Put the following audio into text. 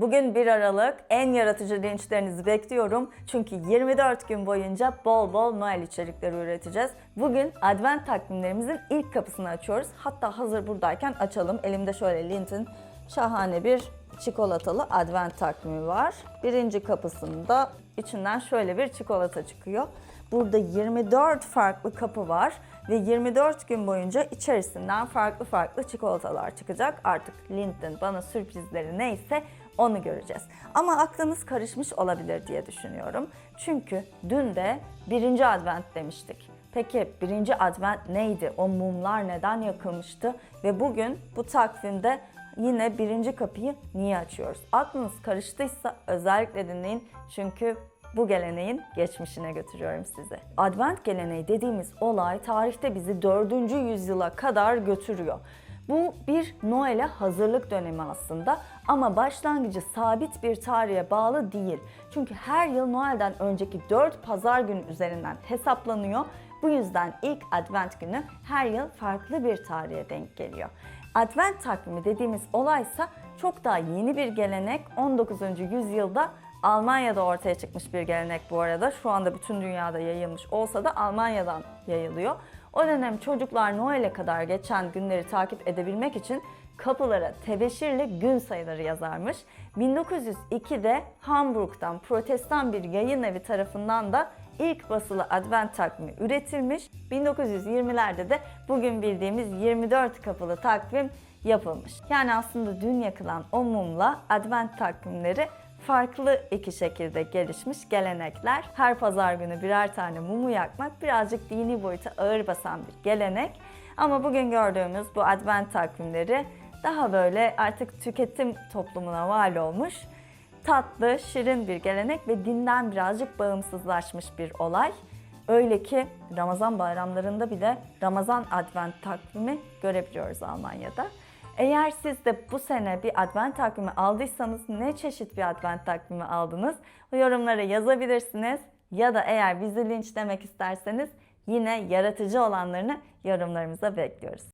Bugün 1 Aralık en yaratıcı linçlerinizi bekliyorum. Çünkü 24 gün boyunca bol bol Noel içerikleri üreteceğiz. Bugün advent takvimlerimizin ilk kapısını açıyoruz. Hatta hazır buradayken açalım. Elimde şöyle Lint'in şahane bir çikolatalı advent takvimi var. Birinci kapısında içinden şöyle bir çikolata çıkıyor. Burada 24 farklı kapı var ve 24 gün boyunca içerisinden farklı farklı çikolatalar çıkacak. Artık Lint'in bana sürprizleri neyse onu göreceğiz. Ama aklınız karışmış olabilir diye düşünüyorum. Çünkü dün de birinci advent demiştik. Peki birinci advent neydi? O mumlar neden yakılmıştı? Ve bugün bu takvimde yine birinci kapıyı niye açıyoruz? Aklınız karıştıysa özellikle dinleyin. Çünkü bu geleneğin geçmişine götürüyorum sizi. Advent geleneği dediğimiz olay tarihte bizi 4. yüzyıla kadar götürüyor. Bu bir Noel'e hazırlık dönemi aslında ama başlangıcı sabit bir tarihe bağlı değil. Çünkü her yıl Noel'den önceki 4 pazar günü üzerinden hesaplanıyor. Bu yüzden ilk Advent günü her yıl farklı bir tarihe denk geliyor. Advent takvimi dediğimiz olaysa çok daha yeni bir gelenek. 19. yüzyılda Almanya'da ortaya çıkmış bir gelenek bu arada. Şu anda bütün dünyada yayılmış olsa da Almanya'dan yayılıyor. O dönem çocuklar Noel'e kadar geçen günleri takip edebilmek için kapılara tebeşirle gün sayıları yazarmış. 1902'de Hamburg'dan protestan bir yayın evi tarafından da ilk basılı advent takvimi üretilmiş. 1920'lerde de bugün bildiğimiz 24 kapılı takvim yapılmış. Yani aslında dün yakılan o mumla advent takvimleri farklı iki şekilde gelişmiş gelenekler. Her pazar günü birer tane mumu yakmak birazcık dini boyuta ağır basan bir gelenek. Ama bugün gördüğümüz bu advent takvimleri daha böyle artık tüketim toplumuna mal olmuş tatlı, şirin bir gelenek ve dinden birazcık bağımsızlaşmış bir olay. Öyle ki Ramazan bayramlarında bile Ramazan Advent takvimi görebiliyoruz Almanya'da. Eğer siz de bu sene bir advent takvimi aldıysanız ne çeşit bir advent takvimi aldınız? Bu yorumlara yazabilirsiniz. Ya da eğer bizi linçlemek isterseniz yine yaratıcı olanlarını yorumlarımıza bekliyoruz.